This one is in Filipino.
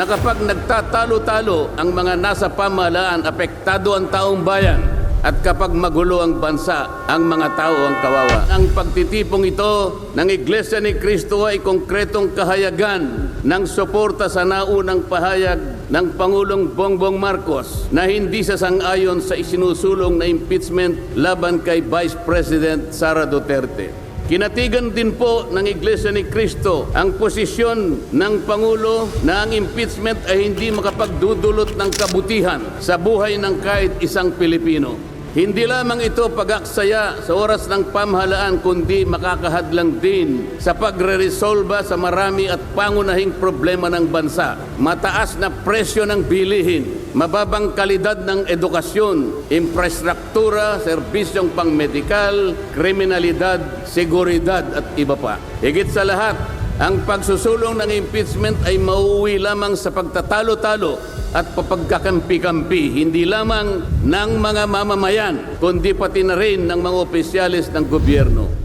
na kapag nagtatalo-talo ang mga nasa pamahalaan, apektado ang taong bayan. At kapag magulo ang bansa, ang mga tao ang kawawa. Ang pagtitipong ito ng Iglesia ni Cristo ay konkretong kahayagan ng suporta sa naunang pahayag ng Pangulong Bongbong Marcos na hindi sasang-ayon sa isinusulong na impeachment laban kay Vice President Sara Duterte. Kinatigan din po ng Iglesia ni Cristo ang posisyon ng Pangulo na ang impeachment ay hindi makapagdudulot ng kabutihan sa buhay ng kahit isang Pilipino. Hindi lamang ito pag-aksaya sa oras ng pamahalaan kundi makakahadlang din sa pagre-resolba sa marami at pangunahing problema ng bansa. Mataas na presyo ng bilihin, mababang kalidad ng edukasyon, infrastruktura, serbisyong pangmedikal, kriminalidad, seguridad at iba pa. Higit sa lahat, ang pagsusulong ng impeachment ay mauuwi lamang sa pagtatalo-talo at papagkakampi-kampi, hindi lamang ng mga mamamayan, kundi pati na rin ng mga opisyalis ng gobyerno.